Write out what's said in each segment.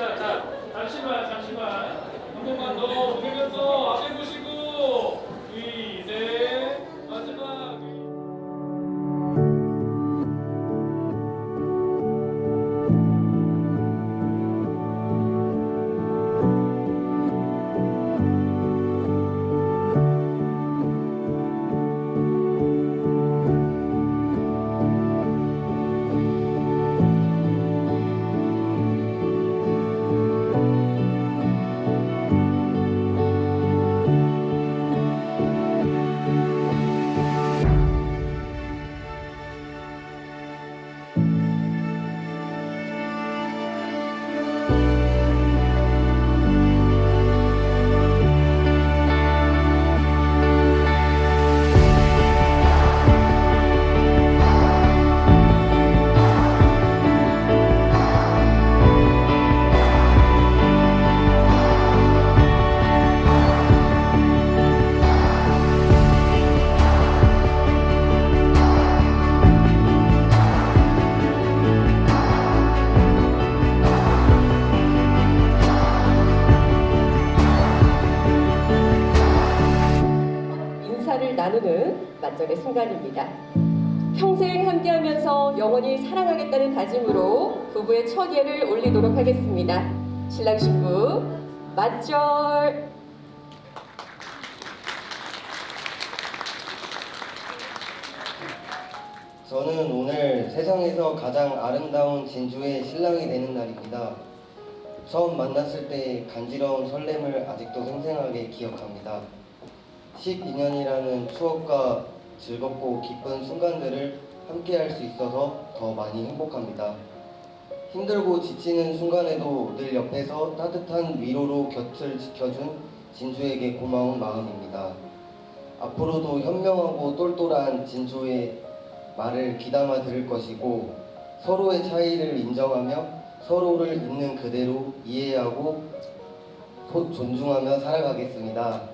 좋습니다. 자, 잠시만, 잠시만. 한 번만 더 보면서 앞에 보시고, 둘, 순간입니다. 평생 함께하면서 영원히 사랑하겠다는 다짐으로 부부의 첫 예를 올리도록 하겠습니다. 신랑 신부 맞절. 저는 오늘 세상에서 가장 아름다운 진주의 신랑이 되는 날입니다. 처음 만났을 때의 간지러운 설렘을 아직도 생생하게 기억합니다. 12년이라는 추억과 즐겁고 기쁜 순간들을 함께 할 수 있어서 더 많이 행복합니다. 힘들고 지치는 순간에도 늘 옆에서 따뜻한 위로로 곁을 지켜준 진주에게 고마운 마음입니다. 앞으로도 현명하고 똘똘한 진주의 말을 귀담아 들을 것이고 서로의 차이를 인정하며 서로를 있는 그대로 이해하고 소- 존중하며 살아가겠습니다.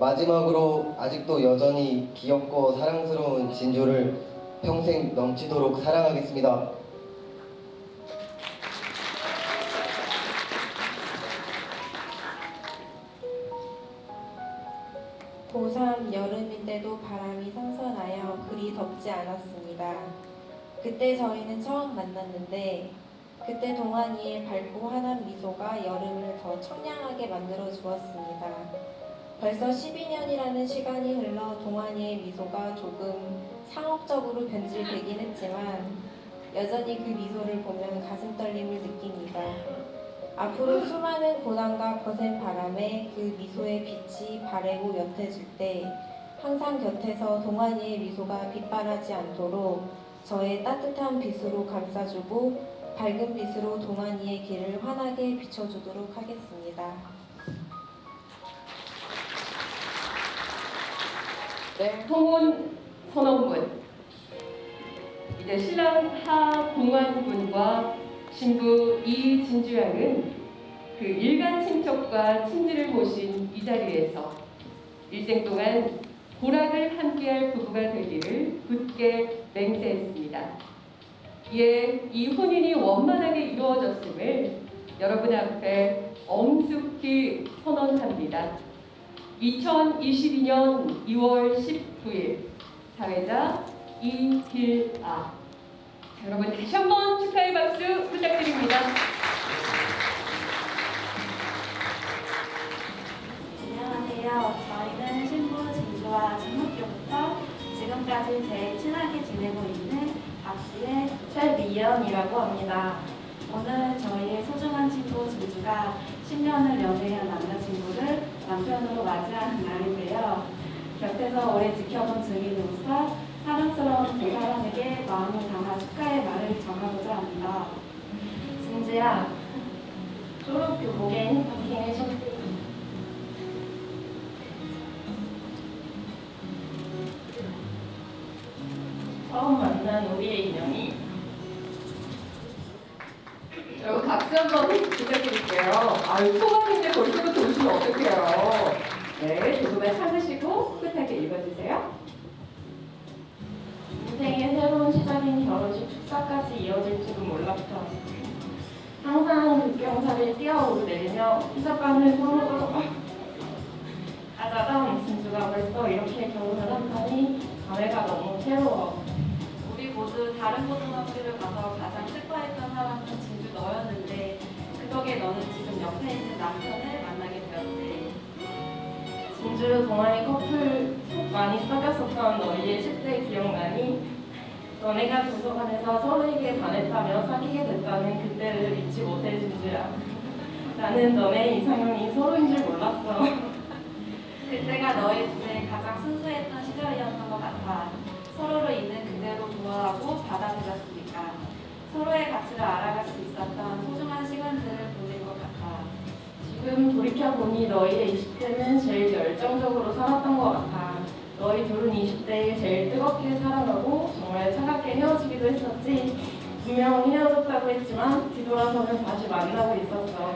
마지막으로 아직도 여전히 귀엽고 사랑스러운 진주를 평생 넘치도록 사랑하겠습니다. 고3 여름인데도 바람이 선선하여 그리 덥지 않았습니다. 그때 저희는 처음 만났는데 그때 동안이의 밝고 환한 미소가 여름을 더 청량하게 만들어 주었습니다. 벌써 12년이라는 시간이 흘러 동안이의 미소가 조금 상업적으로 변질되긴 했지만 여전히 그 미소를 보면 가슴 떨림을 느낍니다. 앞으로 수많은 고난과 거센 바람에 그 미소의 빛이 바래고 옅어질 때 항상 곁에서 동안이의 미소가 빛바라지 않도록 저의 따뜻한 빛으로 감싸주고 밝은 빛으로 동안이의 길을 환하게 비춰주도록 하겠습니다. 네, 통혼 선원군. 이제 신랑 하봉환 군과 신부 이진주 양은 그 일간 친척과 친지를 모신 이 자리에서 일생 동안 고락을 함께할 부부가 되기를 굳게 맹세했습니다. 이에 이 혼인이 원만하게 이루어졌음을 여러분 앞에 엄숙히 선언합니다. 2022년 2월 19일 사회자 이길아. 자, 여러분 다시 한번 축하의 박수 부탁드립니다. 안녕하세요. 저희는 신부 진주와 중학교부터 지금까지 제일 친하게 지내고 있는 박씨의 최미연이라고 합니다. 오늘 저희의 소중한 친구 진주가 10년을 연애한 남자친구를 남편으로 맞이하는 날인데요. 곁에서 오래 지켜본 증인으로서 사랑스러운 두 사람에게 마음을 담아 축하의 말을 전하고자 합니다. 진주야, 졸업 교복에 스타킹을 신고 처음 만난 우리의 인연이 여러분 박수 한번 부탁드릴게요. 아유 소감인 오시면 어떡해요. 네, 조금만 참으시고 끝하게 읽어주세요. 인생의 새로운 시작인 결혼식 축사까지 이어질 줄은 몰랐어. 항상 급경사를 뛰어오르내며 피자빵을 서로서로 가자던 진주가 벌써 이렇게 결혼을 한다니 감회가 너무 새로워. 우리 모두 다른 고등학교를 가서 가장 슬퍼했던 사람은 진주 너였는데 그 덕에 너는 지금 옆에 있는 남편을 진주 동아리 커플 속 많이 썩였었던 너희의 10대 기억나니? 너네가 도서관에서 서로에게 반했다며 사귀게 됐다는 그때를 잊지 못해 진주야. 나는 너네 이상형이 서로인 줄 몰랐어. 그때가 너희 둘의 가장 순수했던 시절이었던 것 같아. 서로를 있는 그대로 좋아하고 받아들였으니까. 서로의 가치를 알아갈 수 있었던 소중한 시간들을. 지금 돌이켜보니 너희의 20대는 제일 열정적으로 살았던 것 같아. 너희 둘은 20대에 제일 뜨겁게 살아가고 정말 차갑게 헤어지기도 했었지. 분명 헤어졌다고 했지만 뒤돌아서는 다시 만나고 있었어.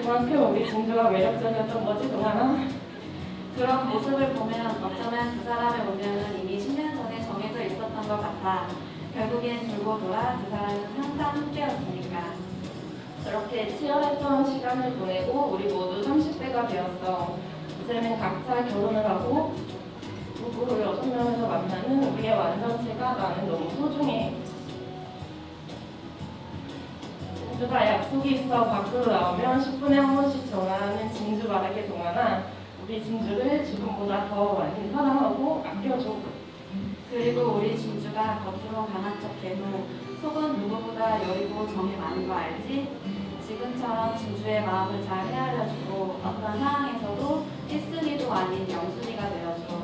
그만큼 우리 진주가 매력적이었던 거지, 동아나? 그런 모습을 보면 어쩌면 두 사람의 운명은 이미 10년 전에 정해져 있었던 것 같아. 결국엔 돌고 돌아 두 사람은 항상 함께였으니까. 그렇게 치열했던 시간을 보내고 우리 모두 30대가 되었어. 이제는 각자 결혼을 하고 부부로 여섯 명에서 만나는 우리의 완전체가 나는 너무 소중해. 진주가 약속이 있어 밖으로 나오면 10분에 한 번씩 전화하는 진주 말하게 동안아 우리 진주를 지금보다 더 많이 사랑하고 아껴줘. 그리고 우리 진주가 겉으로 강한 척 해도 속은 누구보다 여리고 정이 많은 거 알지? 지금처럼 진주의 마음을 잘 헤아려주고 어떤 상황에서도 1순위도 아닌 영순위가 되어줘.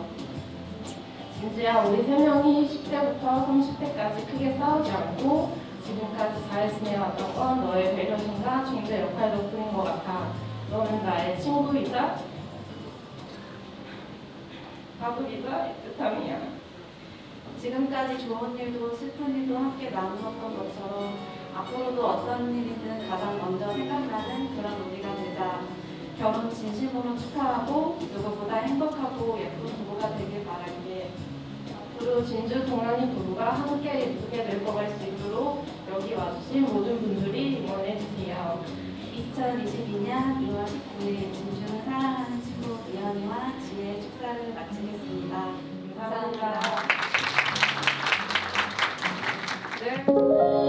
진주야, 우리 세 명이 10대부터 30대까지 크게 싸우지 않고 지금까지 잘 지내왔던 건 너의 배려심과 중재 역할 덕분인 것 같아. 너는 나의 친구이자 가족이자 애틋함이야. 지금까지 좋은 일도 슬픈 일도 함께 나누었던 것처럼 앞으로도 어떤 일이든 가장 먼저 생각나는 그런 우리가 되자. 결혼 진심으로 축하하고 누구보다 행복하고 예쁜 부부가 되길 바랄게. 앞으로 진주 동안이 부부가 함께 예쁘게 늙어갈 수 있도록 여기 와주신 모든 분들이 응원해 주세요. 2022년 2월 19일 진주는 사랑하는 친구 이현이와 지혜의 축사를 마치겠습니다. 감사합니다. 네.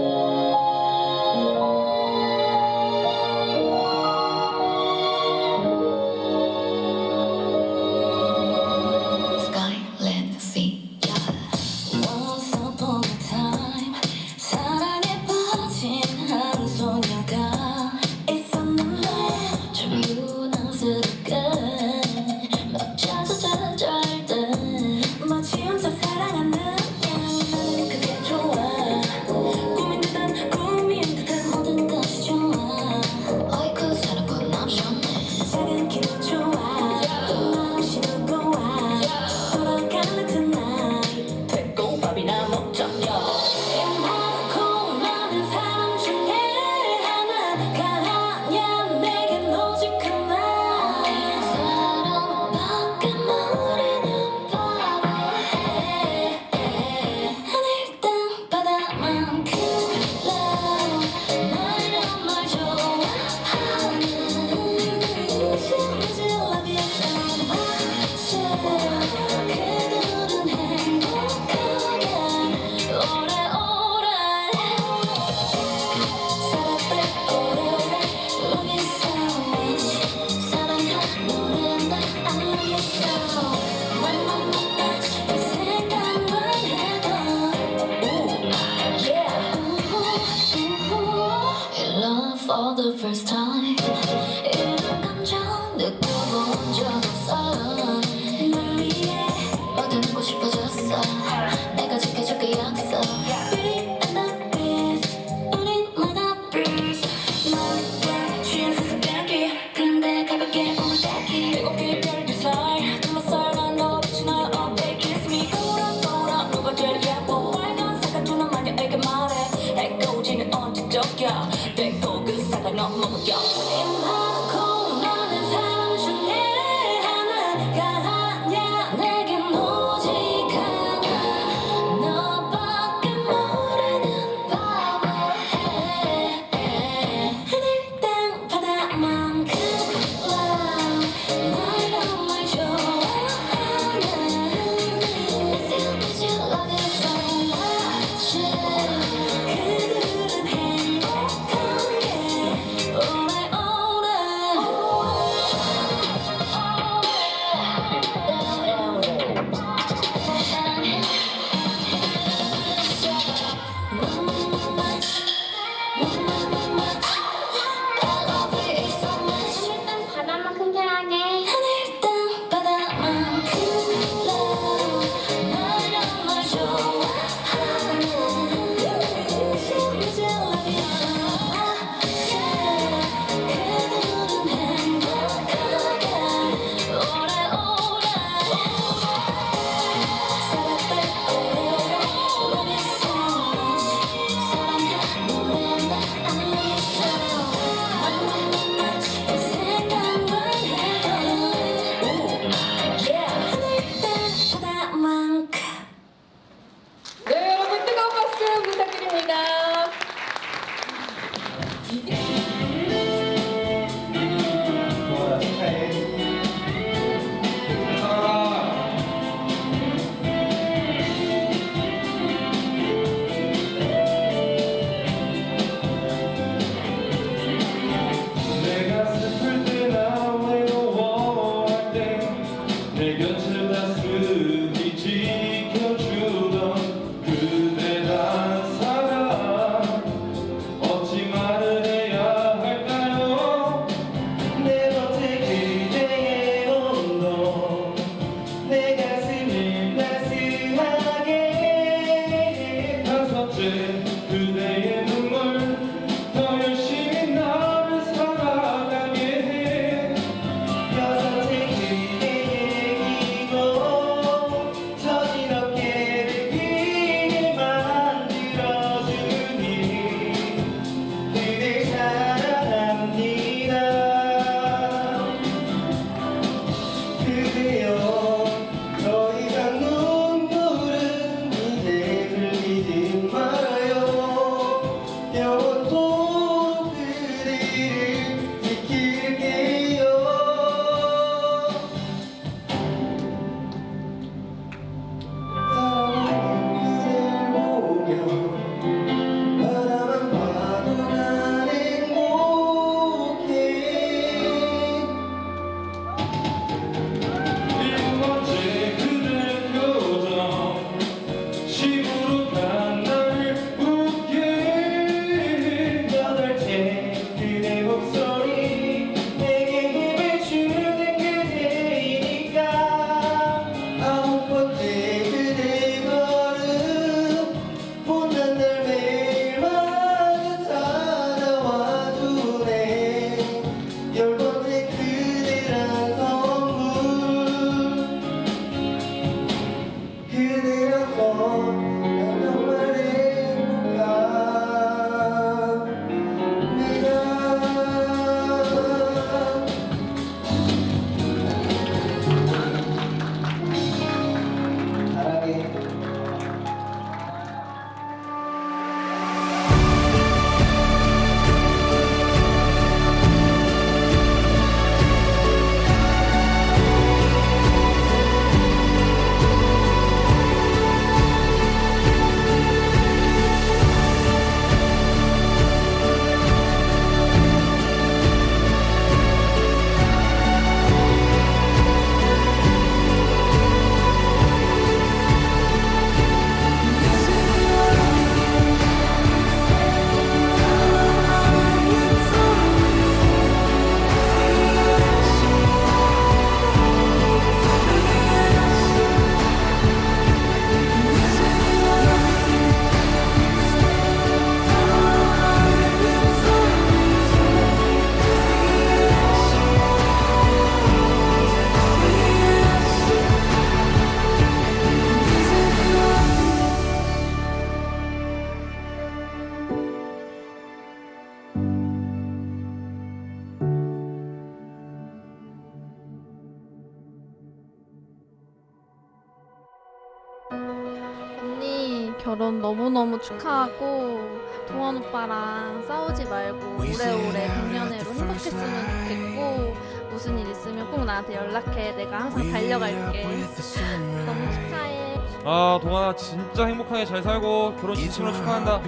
너무너무 축하하고 동원 오빠랑 싸우지 말고 오래오래 백년해로 행복했으면 좋겠고 무슨 일 있으면 꼭 나한테 연락해. 내가 항상 달려갈게. 너무 축하해. 아 동환아 진짜 행복하게 잘 살고 결혼 진심으로 축하한다.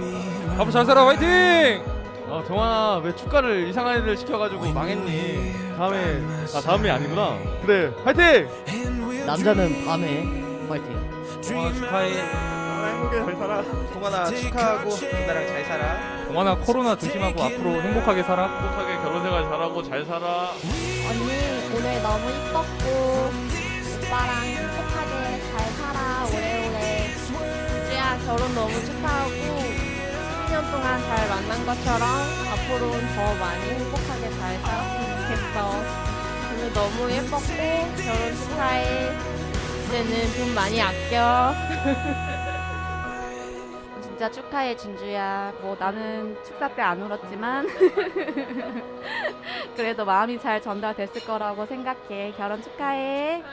앞으로 잘 살아. 화이팅! 아 동환아 왜 축가를 이상한 애들 시켜가지고 망했니? 다음에 아 다음이 아니구나. 그래 화이팅! 남자는 밤에 파이팅. 동환아 축하해 행복하게 잘 살아. 동환아 축하하고 나랑 잘 살아. 동환아 코로나 조심하고 앞으로 행복하게 살아. 행복하게 결혼생활 잘하고 잘 살아. 언니 오늘 너무 이뻤고 오빠랑 행복하게 잘 살아 오래오래. 주야 결혼 너무 축하하고 10년 동안 잘 만난 것처럼 앞으로는 더 많이 행복하게 잘 살았으면 좋겠어. 오늘 너무 예뻤고 결혼 축하해. 이제는 돈 많이 아껴 진짜 축하해 진주야 뭐 나는 축사 때 안 울었지만 그래도 마음이 잘 전달됐을 거라고 생각해. 결혼 축하해.